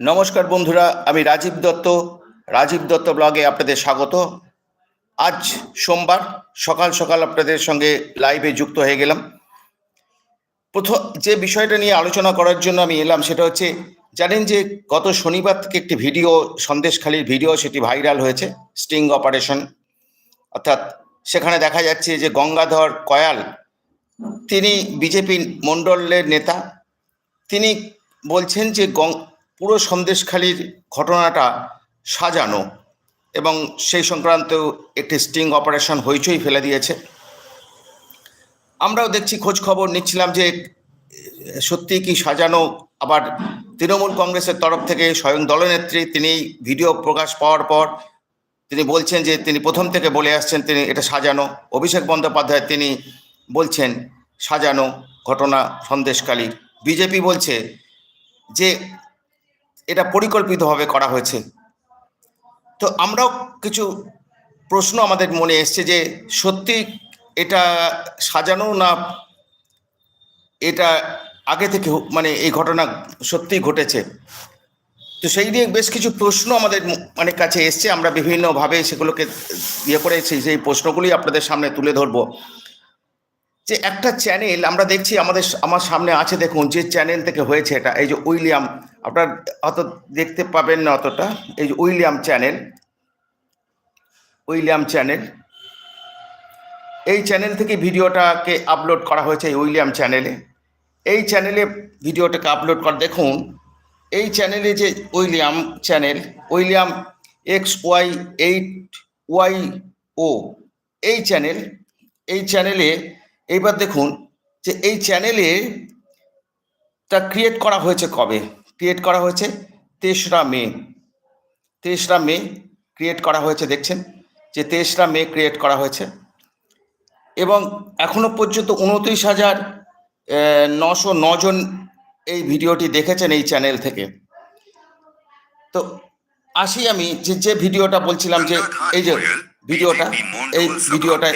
নমস্কার বন্ধুরা, আমি রাজীব দত্ত রাজীব দত্ত ব্লগে আপনাদের স্বাগত। আজ সোমবার, সকাল সকাল আপনাদের সঙ্গে লাইভে যুক্ত হয়ে গেলাম। প্রথম, যে বিষয়টা নিয়ে আলোচনা করার জন্য আমি এলাম সেটা হচ্ছে, জানেন যে গত শনিবার থেকে একটি ভিডিও, সন্দেশখালির ভিডিও, সেটি ভাইরাল হয়েছে স্টিং অপারেশন অর্থাৎ সেখানে দেখা যাচ্ছে যে গঙ্গাধর কয়াল, তিনি বিজেপি মণ্ডলের নেতা। তিনি বলছেন যে পুরো সন্দেশখালির ঘটনাটা সাজানো এবং সেই সংক্রান্ত একটি স্টিং অপারেশন হইচই ফেলে দিয়েছে। আমরাও দেখছি খোঁজ খবর নিচ্ছিলাম যে সত্যি কি সাজানো। আবার তৃণমূল কংগ্রেসের তরফ থেকে স্বয়ং দলনেত্রী তিনি ভিডিও প্রকাশ পাওয়ার পর তিনি বলছেন যে তিনি প্রথম থেকে বলে আসছেন তিনি এটা সাজানো। অভিষেক বন্দ্যোপাধ্যায় তিনি বলছেন সাজানো ঘটনা সন্দেশকালীর বিজেপি বলছে যে এটা পরিকল্পিতভাবে করা হয়েছে। তো আমরাও কিছু প্রশ্ন আমাদের মনে এসছে যে সত্যি এটা সাজানো না এটা আগে থেকে মানে এই ঘটনা সত্যিই ঘটেছে? তো সেই নিয়ে বেশ কিছু প্রশ্ন আমাদের মানে কাছে এসছে। আমরা বিভিন্নভাবে সেগুলোকে ইয়ে করে সেই সেই প্রশ্নগুলি আপনাদের সামনে তুলে ধরবো। যে একটা চ্যানেল আমরা দেখছি আমাদের আমার সামনে আছে দেখুন যে চ্যানেল থেকে হয়েছে এটা। এই যে উইলিয়াম আপনার অত দেখতে পাবেন না অতটা। এই যে উইলিয়াম চ্যানেল। William channel. এই চ্যানেল থেকে ভিডিওটাকে আপলোড করা হয়েছে এই উইলিয়াম চ্যানেলে। এই চ্যানেলে ভিডিওটাকে আপলোড করা, দেখুন, এই চ্যানেলে যে William channel, William X Y eight Y O, এই চ্যানেল, এই চ্যানেলে, এইবার দেখুন যে এই চ্যানেলে তা ক্রিয়েট করা হয়েছে কবে? ক্রিয়েট করা হয়েছে তেসরা মে। তেসরা মে ক্রিয়েট করা হয়েছে, দেখছেন? যে তেসরা মে ক্রিয়েট করা হয়েছে। এবং এখনও পর্যন্ত উনত্রিশ হাজার নশো নজন এই ভিডিওটি দেখেছেন এই চ্যানেল থেকে। তো আসি আমি যে যে ভিডিওটা বলছিলাম যে, এই যে ভিডিওটা এই ভিডিওটা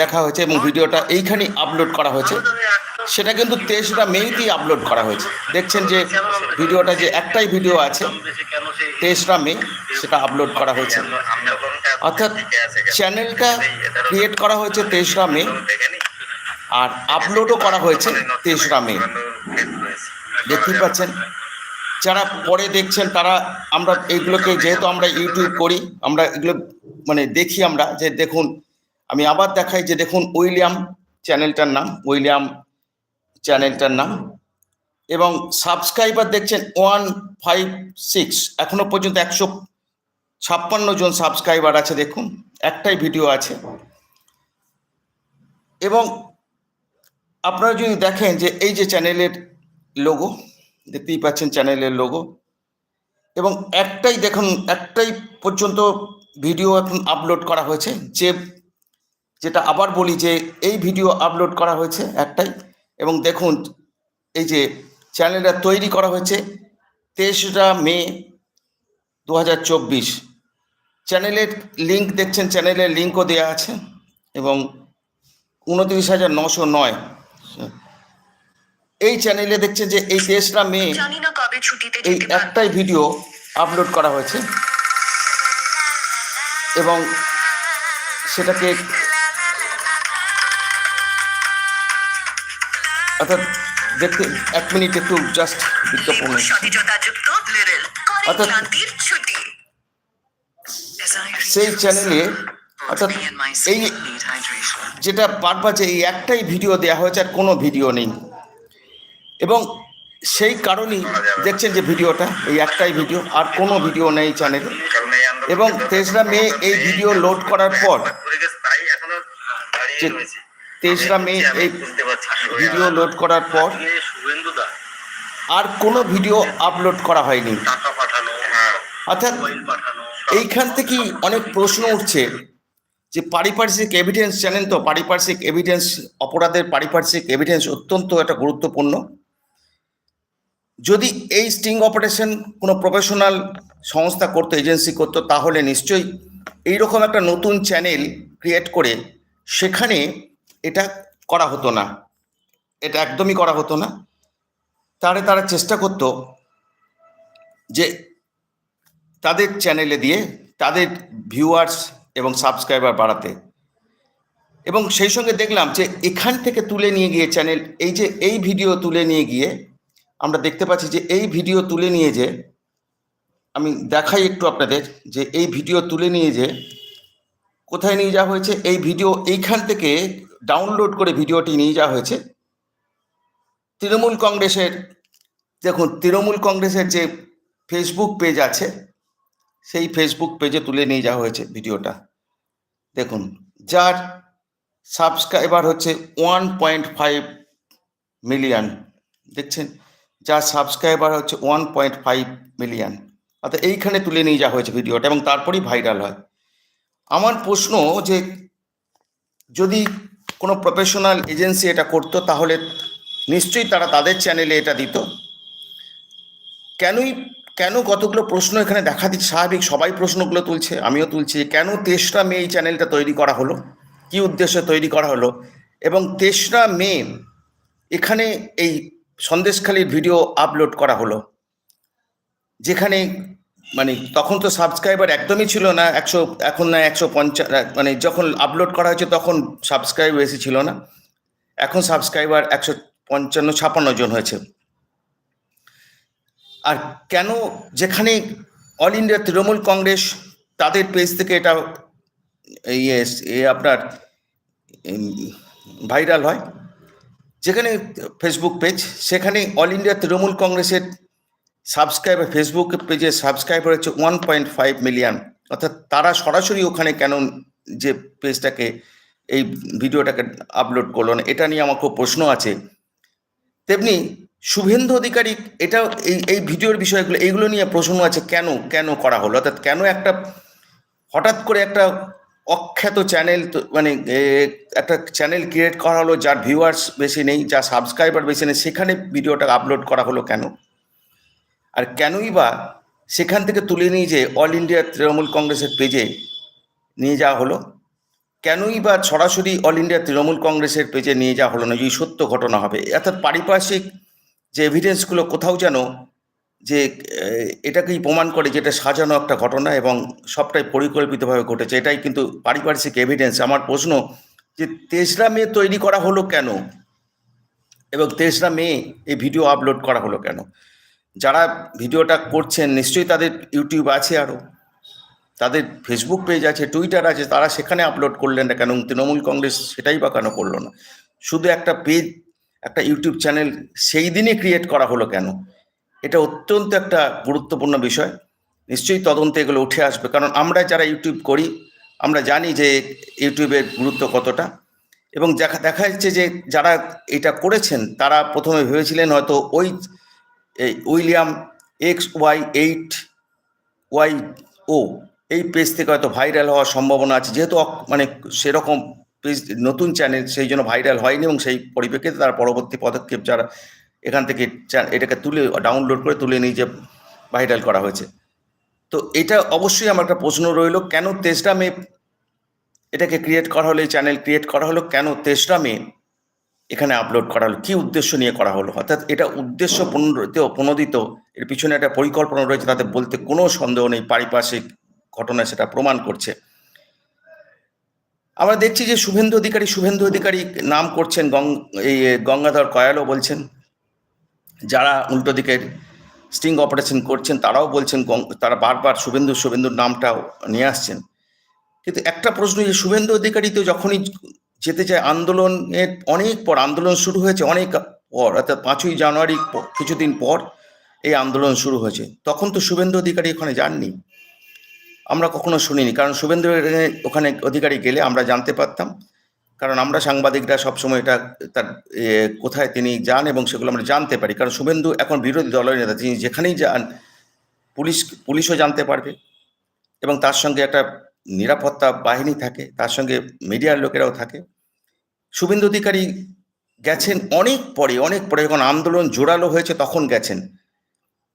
দেখা হয়েছে এবং ভিডিওটা এইখানেই আপলোড করা হয়েছে। সেটা কিন্তু তেসরা মেতেই আপলোড করা হয়েছে। দেখছেন যে ভিডিওটা যে একটাই ভিডিও আছে তেসরা মে সেটা আপলোড করা হয়েছে। অর্থাৎ চ্যানেলটা ক্রিয়েট করা হয়েছে তেসরা মে আর আপলোডও করা হয়েছে তেসরা মে। দেখতেই পাচ্ছেন যারা পরে দেখছেন, তারা আমরা এইগুলোকে যেহেতু আমরা ইউটিউব করি, আমরা এগুলো মানে দেখি আমরা, যে দেখুন, আমি আবার দেখাই যে দেখুন উইলিয়াম চ্যানেলটার নাম, উইলিয়াম চ্যানেলটার নাম। এবং সাবস্ক্রাইবার দেখছেন ওয়ান ফাইভ সিক্স, এখনও পর্যন্ত একশো ছাপ্পান্ন জন সাবস্ক্রাইবার আছে, দেখুন, একটাই ভিডিও আছে। এবং আপনারা যদি দেখেন যে এই যে চ্যানেলের লোগো দেখতেই পাচ্ছেন চ্যানেলের লোগো এবং একটাই দেখুন, একটাই পর্যন্ত ভিডিও এখন আপলোড করা হয়েছে। যে, যেটা আবার বলি যে, এই ভিডিও আপলোড করা হয়েছে একটাই। এবং দেখুন, এই যে চ্যানেলটা তৈরি করা হয়েছে তেসরা মে দু হাজার চব্বিশ। চ্যানেলের লিঙ্ক দেখছেন চ্যানেলের লিঙ্কও দেওয়া আছে। এবং উনত্রিশ হাজার নশো নয়। এই চ্যানেলে দেখছেন যে এই তেসরা মে এই একটাই ভিডিও আপলোড করা হয়েছে। এবং সেটাকে অর্থাৎ দেখতে এক মিনিট একটু জাস্ট বিজ্ঞাপন অর্থাৎ- সেই চ্যানেলে অর্থাৎ এই যেটা বারবার যে এই একটাই ভিডিও দেওয়া হয়েছে আর কোনো ভিডিও নেই। এবং সেই কারণেই দেখছেন যে ভিডিওটা, এই একটাই ভিডিও, আর কোনো ভিডিও নেই চ্যানেলে এবং তেসরা মে এই ভিডিও লোড করার পর তেসরা মে এই ভিডিও লোড করার পর, আর কোনো ভিডিও আপলোড করা হয়নি। হ্যাঁ অর্থাৎ এইখান থেকেই অনেক প্রশ্ন উঠছে যে পারিপার্শ্বিক এভিডেন্স জানেন তো, পারিপার্শ্বিক এভিডেন্স অপরাধের পারিপার্শ্বিক এভিডেন্স অত্যন্ত একটা গুরুত্বপূর্ণ। যদি এই স্টিং অপারেশন কোনো প্রফেশনাল সংস্থা করতো এজেন্সি করতো, তাহলে নিশ্চয়ই এইরকম একটা নতুন চ্যানেল ক্রিয়েট করে সেখানে এটা করা হতো না। এটা একদমই করা হতো না। তাহলে তারা চেষ্টা করতো যে তাদের চ্যানেলে দিয়ে তাদের ভিউয়ার্স এবং সাবস্ক্রাইবার বাড়াতে। এবং সেই সঙ্গে দেখলাম যে এখান থেকে তুলে নিয়ে গিয়ে চ্যানেল এই যে এই ভিডিও তুলে নিয়ে গিয়ে আমরা দেখতে পাচ্ছি যে এই ভিডিও তুলে নিয়ে যে, আমি দেখাই একটু আপনাদের যে এই ভিডিও তুলে নিয়ে যে, কোথায় নিয়ে যাওয়া হয়েছে, এই ভিডিও এইখান থেকে ডাউনলোড করে ভিডিওটি নিয়ে যাওয়া হয়েছে। তৃণমূল কংগ্রেসের, দেখুন, তৃণমূল কংগ্রেসের যে ফেসবুক পেজ আছে, সেই ফেসবুক পেজে তুলে নিয়ে যাওয়া হয়েছে ভিডিওটা। দেখুন, যার সাবস্ক্রাইবার হচ্ছে ওয়ান পয়েন্ট ফাইভ মিলিয়ন দেখছেন? যার সাবস্ক্রাইবার হচ্ছে ওয়ান পয়েন্ট ফাইভ মিলিয়ন অর্থাৎ এইখানে তুলে নিয়ে যাওয়া হয়েছে ভিডিওটা এবং তারপরেই ভাইরাল হয়। আমার প্রশ্ন যে, যদি কোনো প্রফেশনাল এজেন্সি এটা করতো, তাহলে নিশ্চয়ই তারা তাদের চ্যানেলে এটা দিত। কেনই, কেন কতগুলো প্রশ্ন এখানে দেখা দিচ্ছে? স্বাভাবিক সবাই প্রশ্নগুলো তুলছে, আমিও তুলছি। কেন তেসরা মে এই চ্যানেলটা তৈরি করা হলো? কি উদ্দেশ্যে তৈরি করা হলো? এবং তেসরা মে এখানে এই সন্দেশখালির ভিডিও আপলোড করা হলো। যেখানে মানে তখন তো সাবস্ক্রাইবার একদমই ছিল না, একশো, এখন না একশো পঞ্চাশ মানে যখন আপলোড করা হয়েছে তখন সাবস্ক্রাইব বেশি ছিল না। এখন সাবস্ক্রাইবার একশো পঞ্চান্ন, ছাপান্ন জন হয়েছে। আর কেন যেখানে অল ইন্ডিয়া তৃণমূল কংগ্রেস তাদের পেজ থেকে এটা ইয়ে আপনার ভাইরাল হয়? যেখানে ফেসবুক পেজ সেখানে অল ইন্ডিয়া তৃণমূল কংগ্রেসের সাবস্ক্রাইবার ফেসবুক পেজে সাবস্ক্রাইবার হচ্ছে ওয়ান পয়েন্ট ফাইভ মিলিয়ন অর্থাৎ তারা সরাসরি ওখানে কেন যে পেজটাকে এই ভিডিওটাকে আপলোড করল না, এটা নিয়ে আমার খুব প্রশ্ন আছে। তেমনি শুভেন্দু অধিকারী, এটা এই এই ভিডিওর বিষয়গুলো এইগুলো নিয়ে প্রশ্ন আছে, কেন কেন করা হলো? অর্থাৎ কেন একটা হঠাৎ করে একটা অখ্যাত চ্যানেল মানে একটা চ্যানেল ক্রিয়েট করা হলো যার ভিউয়ার্স বেশি নেই, যার সাবস্ক্রাইবার বেশি নেই, সেখানে ভিডিওটা আপলোড করা হলো কেন? আর কেনই বা সেখান থেকে তুলে নিয়ে যে অল ইন্ডিয়া তৃণমূল কংগ্রেসের পেজে নিয়ে যাওয়া হলো? কেনই বা সরাসরি অল ইন্ডিয়া তৃণমূল কংগ্রেসের পেজে নিয়ে যাওয়া হলো না? যদি সত্য ঘটনা হবে। অর্থাৎ পারিপার্শ্বিক যে এভিডেন্সগুলো কোথাও যেন যে এটাকেই প্রমাণ করে যে এটা সাজানো একটা ঘটনা এবং সবটাই পরিকল্পিতভাবে ঘটেছে। এটাই কিন্তু পারিপার্শ্বিক এভিডেন্স আমার প্রশ্ন যে, তেসরা মে তৈরি করা হলো কেন? এবং তেসরা মে এই ভিডিও আপলোড করা হলো কেন? যারা ভিডিওটা করছেন, নিশ্চয়ই তাদের ইউটিউব আছে আরও তাদের ফেসবুক পেজ আছে টুইটার আছে, তারা সেখানে আপলোড করলেন না কেন? তৃণমূল কংগ্রেস সেটাই বা কেন করল না? শুধু একটা পেজ একটা ইউটিউব চ্যানেল সেই দিনই ক্রিয়েট করা হলো কেন? এটা অত্যন্ত একটা গুরুত্বপূর্ণ বিষয়। নিশ্চয়ই তদন্তে এগুলো উঠে আসবে। কারণ আমরা যারা ইউটিউব করি, আমরা জানি যে ইউটিউবের গুরুত্ব কতটা। এবং দেখা দেখা যাচ্ছে যে যারা এটা করেছেন, তারা প্রথমে ভেবেছিলেন হয়তো ওই William X Y eight Y O, এই পেজ থেকে হয়তো ভাইরাল হওয়ার সম্ভাবনা আছে। যেহেতু মানে সেরকম পেজ, নতুন চ্যানেল, সেই জন্য ভাইরাল হয়নি এবং সেই পরিপ্রেক্ষিতে তার পরবর্তী পদক্ষেপ যারা এখান থেকে এটাকে তুলে ডাউনলোড করে তুলে নিয়ে যে ভাইরাল করা হয়েছে। তো এটা অবশ্যই আমার একটা প্রশ্ন রইল, কেন তেসরা মে এটাকে ক্রিয়েট করা হলো, এই চ্যানেল ক্রিয়েট করা হলো, কেন তেসরা মে এখানে আপলোড করা হলো, কী উদ্দেশ্য নিয়ে করা হলো? অর্থাৎ এটা উদ্দেশ্য প্রণোদিত এর পিছনে একটা পরিকল্পনা রয়েছে, তাতে বলতে কোনো সন্দেহ নেই, পারিপার্শ্বিক ঘটনা সেটা প্রমাণ করছে। আমরা দেখছি যে শুভেন্দু অধিকারী শুভেন্দু অধিকারী নাম করছেন গং, এই গঙ্গাধর কয়ালও বলছেন। যারা উল্টো দিকের স্টিং অপারেশন করছেন, তারাও বলছেন তারা বারবার শুভেন্দু, শুভেন্দুর নামটাও নিয়ে আসছেন। কিন্তু একটা প্রশ্ন যে, শুভেন্দু অধিকারী তো যখনই যেতে চায় আন্দোলনের অনেক পর আন্দোলন শুরু হয়েছে, অনেক পর, অর্থাৎ পাঁচই জানুয়ারি কিছুদিন পর এই আন্দোলন শুরু হয়েছে। তখন তো শুভেন্দু অধিকারী ওখানে যাননি। আমরা কখনো শুনিনি, কারণ শুভেন্দু ওখানে অধিকারী গেলে আমরা জানতে পারতাম। কারণ আমরা সাংবাদিকরা সবসময় এটা, তার কোথায় তিনি যান এবং সেগুলো আমরা জানতে পারি। কারণ শুভেন্দু এখন বিরোধী দলের নেতা, তিনি যেখানেই যান, পুলিশ, পুলিশও জানতে পারবে এবং তার সঙ্গে একটা নিরাপত্তা বাহিনী থাকে, তার সঙ্গে মিডিয়ার লোকেরাও থাকে। শুভেন্দু অধিকারী গেছেন অনেক পরে অনেক পরে যখন আন্দোলন জোরালো হয়েছে তখন গেছেন।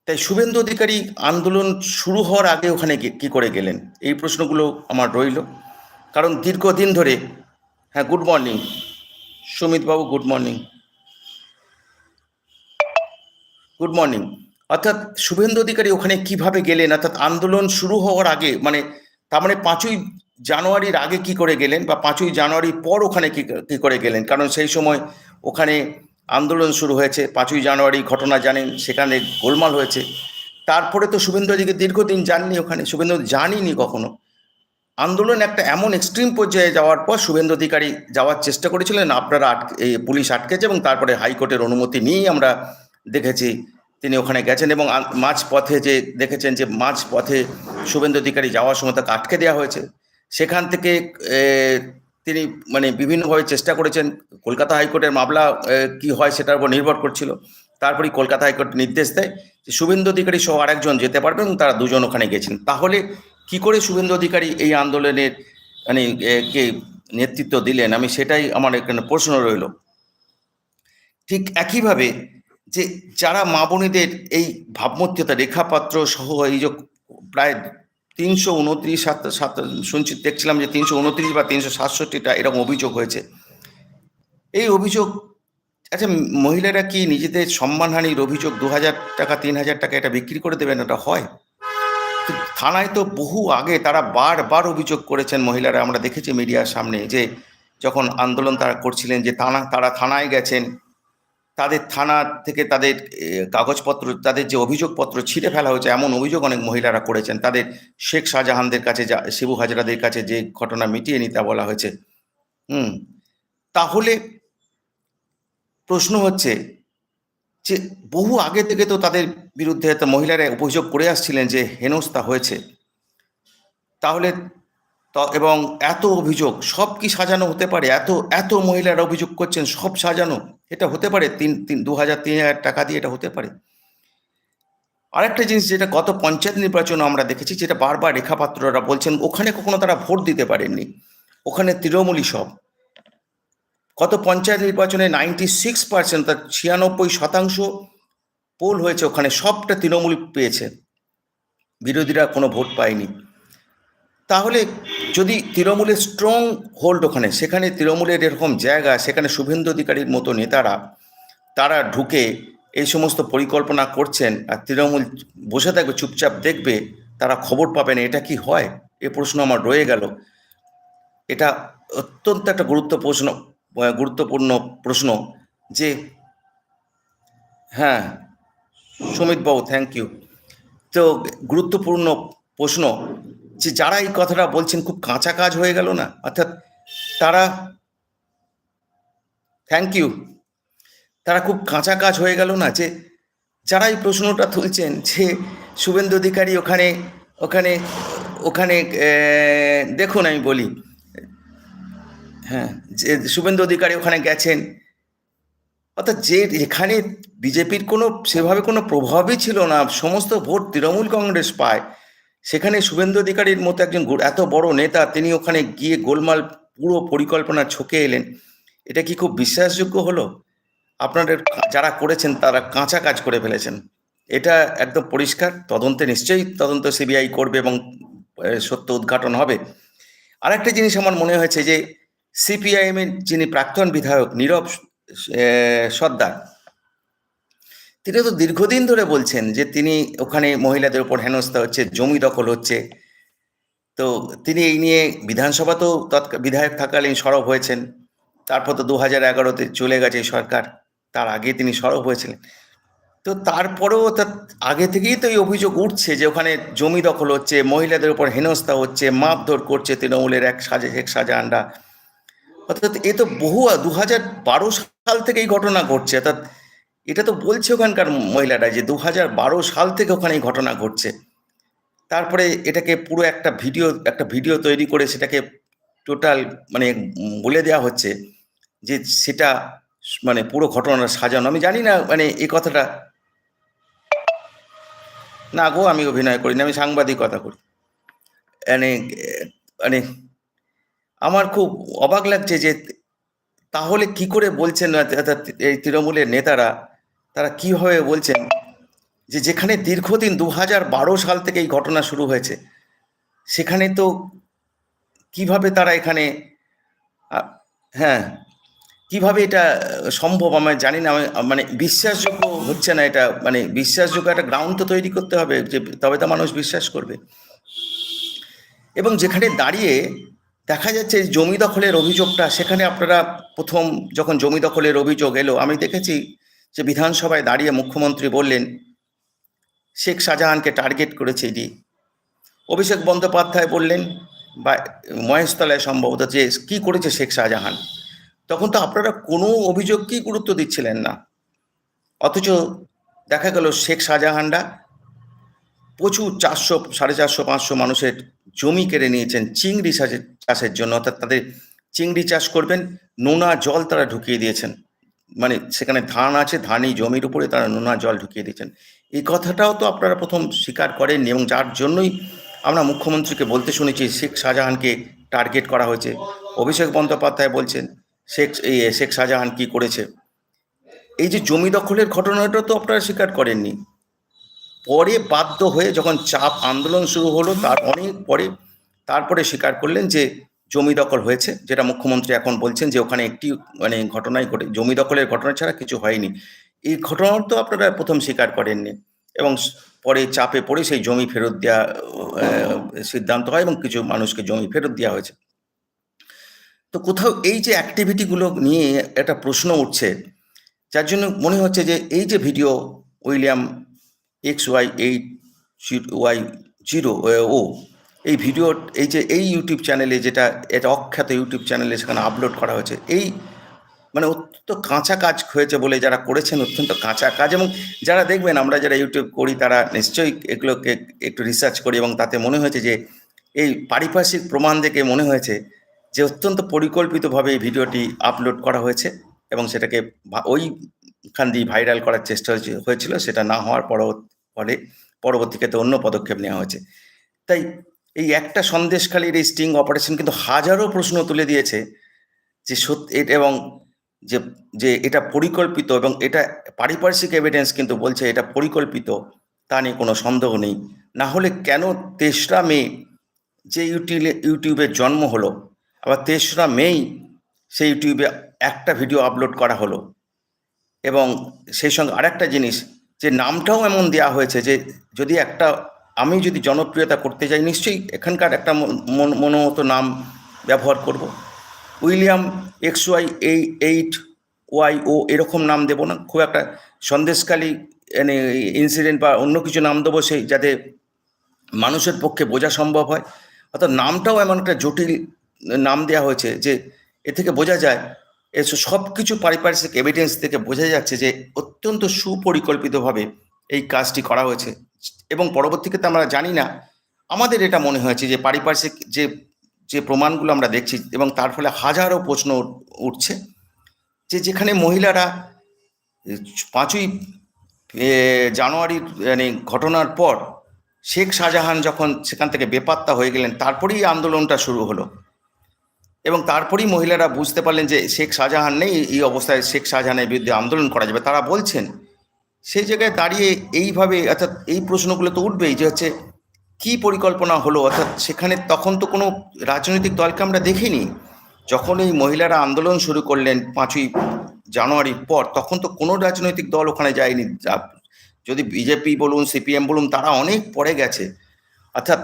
তাই শুভেন্দু অধিকারী আন্দোলন শুরু হওয়ার আগে ওখানে কি- করে গেলেন? এই প্রশ্নগুলো আমার রইল। কারণ দীর্ঘদিন ধরে হ্যাঁ গুড মর্নিং সুমিত বাবু গুড মর্নিং গুড মর্নিং অর্থাৎ শুভেন্দু অধিকারী ওখানে কীভাবে গেলেন? অর্থাৎ আন্দোলন শুরু হওয়ার আগে মানে তার মানে পাঁচই জানুয়ারির আগে কি করে গেলেন বা পাঁচই জানুয়ারির পর ওখানে কি কি করে গেলেন? কারণ সেই সময় ওখানে আন্দোলন শুরু হয়েছে, পাঁচই জানুয়ারি ঘটনা জানেন, সেখানে গোলমাল হয়েছে। তারপরে তো শুভেন্দু অধিকারী দীর্ঘদিন যাননি ওখানে, শুভেন্দু জানিনি কখনো। আন্দোলন একটা এমন এক্সট্রিম পর্যায়ে যাওয়ার পর শুভেন্দু অধিকারী যাওয়ার চেষ্টা করেছিলেন, আপনারা আটকে পুলিশ আটকেছে এবং তারপরে হাইকোর্টের অনুমতি নিয়েই আমরা দেখেছি তিনি ওখানে গেছেন এবং মাঝ পথে যে দেখেছেন যে মাঝ পথে শুভেন্দু অধিকারী যাওয়ার সময় তাকে আটকে দেওয়া হয়েছে। সেখান থেকে তিনি মানে বিভিন্নভাবে চেষ্টা করেছেন, কলকাতা হাইকোর্টের মামলা কি হয় সেটার উপর নির্ভর করছিল। তারপরেই কলকাতা হাইকোর্ট নির্দেশ দেয় যে শুভেন্দু অধিকারী সহ আরেকজন যেতে পারবেন এবং তারা দুজন ওখানে গেছেন। তাহলে কি করে শুভেন্দু অধিকারী এই আন্দোলনের মানে কে নেতৃত্ব দিলেন? আমি সেটাই আমার এখানে প্রশ্ন রইল। ঠিক একইভাবে যে যারা মা বোনেদের এই ভাবমূর্তিতা, রেখাপাত্র সহ এই যে প্রায় তিনশো উনত্রিশ, সাত সাত, শুনছি, দেখছিলাম যে তিনশো উনত্রিশ বা তিনশো সাতষট্টিটা এরকম অভিযোগ হয়েছে। এই অভিযোগ আচ্ছা মহিলারা কি নিজেদের সম্মানহানির অভিযোগ দু হাজার টাকা, তিন হাজার টাকা এটা বিক্রি করে দেবেন? এটা হয়? থানায় তো বহু আগে তারা বারবার অভিযোগ করেছেন মহিলারা। আমরা দেখেছি মিডিয়ার সামনে যে যখন আন্দোলন তারা করছিলেন যে থানা, তারা থানায় গেছেন। তাদের থানা থেকে তাদের কাগজপত্র, তাদের যে অভিযোগপত্র ছিঁড়ে ফেলা হয়েছে, এমন অভিযোগ অনেক মহিলারা করেছেন। তাদের শেখ শাহজাহানদের কাছে যা, শিবু হাজরাদের কাছে যে ঘটনা মিটিয়ে নিতে বলা হয়েছে। হুম, তাহলে প্রশ্ন হচ্ছে যে বহু আগে থেকে তো তাদের বিরুদ্ধে মহিলারা অভিযোগ করে আসছিলেন যে হেনস্থা হয়েছে। তাহলে এবং এত অভিযোগ, সব কি সাজানো হতে পারে? এত এত মহিলারা অভিযোগ করছেন, সব সাজানো? এটা হতে পারে? তিন তিন, দু হাজার, তিন হাজার টাকা দিয়ে এটা হতে পারে? আরেকটা জিনিস যেটা গত পঞ্চায়েত নির্বাচনে আমরা দেখেছি, যেটা বারবার রেখাপাত্ররা বলছেন, ওখানে কখনো তারা ভোট দিতে পারেননি। ওখানে তৃণমূলই সব। গত পঞ্চায়েত নির্বাচনে নাইনটি সিক্স পার্সেন্ট তার ছিয়ানব্বই শতাংশ পোল হয়েছে ওখানে সবটা তৃণমূল পেয়েছে। বিরোধীরা কোনো ভোট পায়নি। তাহলে যদি তৃণমূলের স্ট্রং হোল্ড ওখানে সেখানে তৃণমূলের এরকম জায়গা সেখানে শুভেন্দু অধিকারীর মতো নেতারা তারা ঢুকে এই সমস্ত পরিকল্পনা করছেন আর তৃণমূল বসে থাকবে চুপচাপ দেখবে তারা খবর পাবে না এটা কি হয়? এ প্রশ্ন আমার রয়ে গেল। এটা অত্যন্ত একটা গুরুত্ব প্রশ্ন আহ, গুরুত্বপূর্ণ প্রশ্ন যে হ্যাঁ বাবু থ্যাংক ইউ তো গুরুত্বপূর্ণ প্রশ্ন যে, যারা এই কথাটা বলছেন, খুব কাঁচা কাজ হয়ে গেল না? অর্থাৎ তারা থ্যাংক ইউ তারা খুব কাঁচা কাজ হয়ে গেল না? যে, যারা এই প্রশ্নটা তুলছেন যে, শুভেন্দু অধিকারী ওখানে ওখানে ওখানে দেখুন আমি বলি হ্যাঁ যে শুভেন্দু অধিকারী ওখানে গেছেন। অর্থাৎ যে এখানে বিজেপির কোনো, সেভাবে কোনো প্রভাবই ছিল না। সমস্ত ভোট তৃণমূল কংগ্রেস পায়। সেখানে শুভেন্দু অধিকারীর মতো একজন এত বড় নেতা, তিনি ওখানে গিয়ে গোলমাল, পুরো পরিকল্পনা ছকে এলেন। এটা কি খুব বিশ্বাসযোগ্য হলো? আপনাদের যারা করেছেন, তারা কাঁচা কাজ করে ফেলেছেন। এটা একদম পরিষ্কার। তদন্তে নিশ্চয়ই তদন্ত সিবিআই করবে এবং সত্য উদ্ঘাটন হবে। আরেকটা জিনিস আমার মনে হয়েছে যে সিপিআইএম এর যিনি প্রাক্তন বিধায়ক নীরব সর্দার, তিনি তো দীর্ঘদিন ধরে বলছেন যে তিনি ওখানে মহিলাদের উপর হেনস্থা হচ্ছে, জমি দখল হচ্ছে। তো তিনি এই নিয়ে বিধানসভাতেও তৎকা, বিধায়ক থাকালীন সরব হয়েছেন। তারপর তো দু হাজার এগারোতে চলে গেছে সরকার, তার আগে তিনি সরব হয়েছিলেন। তো তারপরেও তার আগে থেকেই তো এই অভিযোগ উঠছে যে ওখানে জমি দখল হচ্ছে, মহিলাদের উপর হেনস্থা হচ্ছে, মারধর করছে তৃণমূলের এক সাজে এক সাজাহানরা অর্থাৎ এ তো বহু দু হাজার বারো সাল থেকে এই ঘটনা ঘটছে। অর্থাৎ এটা তো বলছে ওখানকার মহিলারা যে দু হাজার বারো সাল থেকে ওখানে এই ঘটনা ঘটছে। তারপরে এটাকে পুরো একটা ভিডিও একটা ভিডিও তৈরি করে সেটাকে টোটাল মানে বলে দেওয়া হচ্ছে যে সেটা মানে পুরো ঘটনা সাজানো। আমি জানি না মানে এই কথাটা। না গো, আমি অভিনয় করি না আমি সাংবাদিকতা করি। মানে মানে আমার খুব অবাক লাগছে যে তাহলে কি করে বলছেন এই তৃণমূলের নেতারা? তারা কীভাবে বলছেন যে যেখানে দীর্ঘদিন দু হাজার বারো সাল থেকে এই ঘটনা শুরু হয়েছে, সেখানে তো কীভাবে তারা এখানে হ্যাঁ কীভাবে এটা সম্ভব? আমি জানি না মানে বিশ্বাসযোগ্য হচ্ছে না এটা মানে বিশ্বাসযোগ্য একটা গ্রাউন্ড তো তৈরি করতে হবে যে তবে তো মানুষ বিশ্বাস করবে। এবং যেখানে দাঁড়িয়ে দেখা যাচ্ছে জমি দখলের অভিযোগটা, সেখানে আপনারা প্রথম যখন জমি দখলের অভিযোগ এলো, আমি দেখেছি যে বিধানসভায় দাঁড়িয়ে মুখ্যমন্ত্রী বললেন, শেখ শাহজাহানকে টার্গেট করেছে ইডি। অভিষেক বন্দ্যোপাধ্যায় বললেন, বা, মহেশতলায় সম্ভবত যে কি করেছে শেখ শাহজাহান? তখন তো আপনারা কোনো অভিযোগকেই গুরুত্ব দিচ্ছিলেন না। অথচ দেখা গেল শেখ শাহজাহানরা প্রচুর চারশো, সাড়ে চারশো, পাঁচশো মানুষের জমি কেড়ে নিয়েছেন, চিংড়ি চাষের চাষের জন্য, অর্থাৎ তাদের চিংড়ি চাষ করবেন, নোনা জল তারা ঢুকিয়ে দিয়েছেন। মানে সেখানে ধান আছে, ধানই জমির উপরে তারা নোনা জল ঢুকিয়ে দিয়েছেন। এই কথাটাও তো আপনারা প্রথম স্বীকার করেননি এবং যার জন্যই আমরা মুখ্যমন্ত্রীকে বলতে শুনেছি, শেখ শাহজাহানকে টার্গেট করা হয়েছে। অভিষেক বন্দ্যোপাধ্যায় বলছেন, শেখ, এই শেখ শাহজাহান কি করেছে? এই যে জমি দখলের ঘটনাটা তো আপনারা স্বীকার করেননি। পরে বাধ্য হয়ে যখন চাপ আন্দোলন শুরু হলো, তার অনেক পরে তারপরে স্বীকার করলেন যে জমি দখল হয়েছে, যেটা মুখ্যমন্ত্রী এখন বলছেন যে ওখানে একটি মানে ঘটনাই ঘটে, জমি দখলের ঘটনা ছাড়া কিছু হয়নি। এই ঘটনা তো আপনারা প্রথম স্বীকার করেননি এবং পরে চাপে পড়ে সেই জমি ফেরত দেওয়া সিদ্ধান্ত হয় এবং কিছু মানুষকে জমি ফেরত দেওয়া হয়েছে। তো কোথাও এই যে অ্যাক্টিভিটিগুলো নিয়ে একটা প্রশ্ন উঠছে, যার জন্য মনে হচ্ছে যে এই যে video William X Y eight Y zero, ও এই ভিডিও, এই যে, এই ইউটিউব চ্যানেলে যেটা, এটা অখ্যাত ইউটিউব চ্যানেলে সেখানে আপলোড করা হয়েছে, এই মানে অত্যন্ত কাঁচা কাজ হয়েছে বলে যারা করেছেন, অত্যন্ত কাঁচা কাজ এবং যারা দেখবেন, আমরা যারা ইউটিউব করি, তারা নিশ্চয়ই এগুলোকে একটু রিসার্চ করি এবং তাতে মনে হয়েছে যে, এই পারিপার্শ্বিক প্রমাণ দেখে মনে হয়েছে যে, অত্যন্ত পরিকল্পিতভাবে এই ভিডিওটি আপলোড করা হয়েছে এবং সেটাকে ওইখান দিয়ে ভাইরাল করার চেষ্টা হয়েছে- হয়েছিল, সেটা না হওয়ার পর ফলে পরবর্তীতে অন্য পদক্ষেপ নেওয়া হয়েছে। তাই এই একটা সন্দেশখালীর এই স্টিং অপারেশন কিন্তু হাজারো প্রশ্ন তুলে দিয়েছে যে সত্যি এবং যে যে এটা পরিকল্পিত এবং এটা পারিপার্শ্বিক এভিডেন্স কিন্তু বলছে এটা পরিকল্পিত, তা নিয়ে কোনো সন্দেহ নেই। না হলে কেন তেসরা মে যে ইউটিউবে ইউটিউবের জন্ম হলো, আবার তেসরা মেই সেই ইউটিউবে একটা ভিডিও আপলোড করা হলো। এবং সেই সঙ্গে আরেকটা জিনিস, যে নামটাও এমন দেওয়া হয়েছে যে যদি একটা আমি যদি জনপ্রিয়তা করতে চাই নিশ্চয়ই এখানকার একটা মন- মন- মনোমতো নাম ব্যবহার করব। উইলিয়াম এক্স ওয়াই এই এইট ওয়াই ও এরকম নাম দেবো না। খুব একটা সন্দেশকালী মানে ইনসিডেন্ট বা অন্য কিছু নাম দেবো সেই, যাতে মানুষের পক্ষে বোঝা সম্ভব হয়। অর্থাৎ নামটাও এমন একটা জটিল নাম দেওয়া হয়েছে যে, এ থেকে বোঝা যায় এসব সব কিছু পারিপার্শ্বিক এভিডেন্স থেকে বোঝা যাচ্ছে যে, অত্যন্ত সুপরিকল্পিতভাবে এই কাজটি করা হয়েছে। এবং পরবর্তীতে আমরা জানি না, আমাদের এটা মনে হয়েছে যে পারিপার্শ্বিক যে যে প্রমাণগুলো আমরা দেখছি এবং তার ফলে হাজারো প্রশ্ন উঠছে যে যেখানে মহিলারা পাঁচই জানুয়ারির মানে ঘটনার পর শেখ শাহজাহান যখন সেখান থেকে বেপাত্তা হয়ে গেলেন, তারপরেই আন্দোলনটা শুরু হলো এবং তারপরেই মহিলারা বুঝতে পারলেন যে শেখ শাহজাহান নেই, এই অবস্থায় শেখ শাহজাহানের বিরুদ্ধে আন্দোলন করা যাবে। তারা বলছেন সেই জায়গায় দাঁড়িয়ে এইভাবে, অর্থাৎ এই প্রশ্নগুলো তো উঠবেই যে হচ্ছে, কি পরিকল্পনা হলো? অর্থাৎ সেখানে তখন তো কোনো রাজনৈতিক দলকে আমরা দেখিনি। যখন এই মহিলারা আন্দোলন শুরু করলেন পাঁচই জানুয়ারির পর, তখন তো কোনো রাজনৈতিক দল ওখানে যায়নি। যদি বিজেপি বলুন, সিপিএম বলুন, তারা অনেক পরে গেছে। অর্থাৎ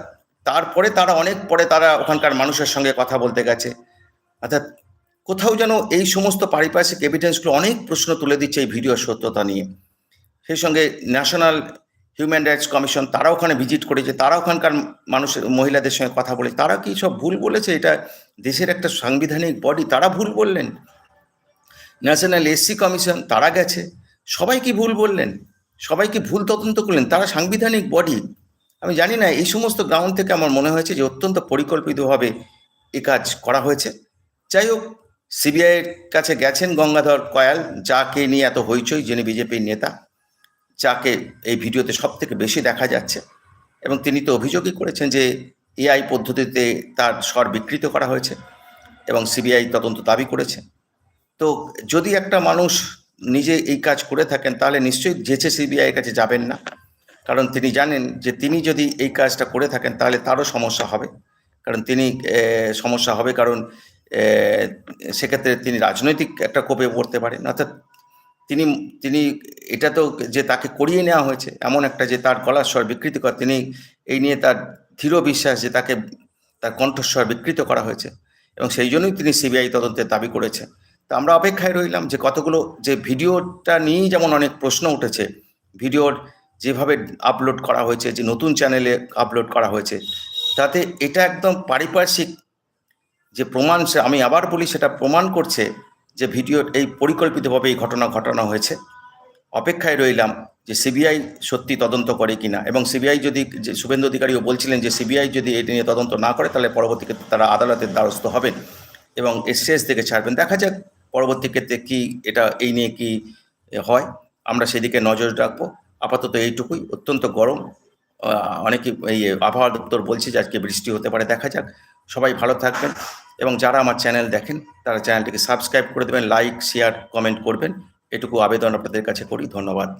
তারপরে তারা অনেক পরে তারা ওখানকার মানুষের সঙ্গে কথা বলতে গেছে। অর্থাৎ কোথাও যেন এই সমস্ত পারিপার্শ্বিক এভিডেন্সগুলো অনেক প্রশ্ন তুলে দিচ্ছে এই ভিডিওর সত্যতা নিয়ে। সেই সঙ্গে ন্যাশনাল হিউম্যান রাইটস কমিশন তারা ওখানে ভিজিট করেছে তারা ওখানকার মানুষের, মহিলাদের সঙ্গে কথা বলে, তারা কি সব ভুল বলেছে? এটা দেশের একটা সাংবিধানিক বডি তারা ভুল বললেন। ন্যাশনাল এসসি কমিশন তারা গেছে। সবাই কি ভুল বললেন? সবাই কি ভুল তদন্ত করলেন? তারা সাংবিধানিক বডি আমি জানি না, এই সমস্ত গ্রাউন্ড থেকে আমার মনে হয়েছে যে অত্যন্ত পরিকল্পিতভাবে এ কাজ করা হয়েছে। যাই হোক সিবিআইয়ের কাছে গেছেন গঙ্গাধর কয়াল, যাকে নিয়ে এত হইচই, যিনি বিজেপির নেতা। যাকে এই ভিডিওতে সব থেকে বেশি দেখা যাচ্ছে। এবং তিনি তো অভিযোগই করেছেন যে এআই পদ্ধতিতে তার স্বর বিকৃত করা হয়েছে এবং সিবিআই তদন্ত দাবি করেছে। তো যদি একটা মানুষ নিজে এই কাজ করে থাকেন, তাহলে নিশ্চয়ই যেচে সিবিআইয়ের কাছে যাবেন না। কারণ তিনি জানেন যে তিনি যদি এই কাজটা করে থাকেন, তাহলে তারও সমস্যা হবে। কারণ তিনি সমস্যা হবে কারণ সেক্ষেত্রে তিনি রাজনৈতিক একটা কোপে পড়তে পারেন। অর্থাৎ তিনি তিনি এটা তো যে তাকে করিয়ে নেওয়া হয়েছে, এমন একটা যে তার গলার স্বর বিকৃতি কর, তিনি এই নিয়ে তার দৃঢ় বিশ্বাস যে তাকে তার কণ্ঠস্বর বিকৃত করা হয়েছে এবং সেই জন্যই তিনি সিবিআই তদন্তের দাবি করেছে। তো আমরা অপেক্ষায় রইলাম যে কতগুলো, যে ভিডিওটা নিয়েই যেমন অনেক প্রশ্ন উঠেছে, ভিডিওর যেভাবে আপলোড করা হয়েছে, যে নতুন চ্যানেলে আপলোড করা হয়েছে, তাতে এটা একদম পারিপার্শ্বিক যে প্রমাণ আমি আবার বলি সেটা প্রমাণ করছে যে ভিডিও এই পরিকল্পিতভাবে এই ঘটনা ঘটানো হয়েছে। অপেক্ষায় রইলাম যে সিবিআই সত্যি তদন্ত করে কিনা এবং সিবিআই যদি যে শুভেন্দু অধিকারীও বলছিলেন যে সিবিআই যদি এটা নিয়ে তদন্ত না করে তাহলে পরবর্তী ক্ষেত্রে তারা আদালতের দ্বারস্থ হবেন এবং শেষ দিকে ছাড়বেন। দেখা যাক পরবর্তী ক্ষেত্রে কি এটা এই নিয়ে কি হয়। আমরা সেদিকে নজর রাখব। আপাতত এইটুকুই। অত্যন্ত গরম। অনেকে এই আবহাওয়া দপ্তর বলছে যে আজকে বৃষ্টি হতে পারে। দেখা যাক। সবাই ভালো থাকবেন এবং যারা আমার চ্যানেল দেখেন, তারা চ্যানেলটিকে সাবস্ক্রাইব করে দেবেন, লাইক, শেয়ার, কমেন্ট করবেন। এটুকু আবেদন আপনাদের কাছে করি, ধন্যবাদ।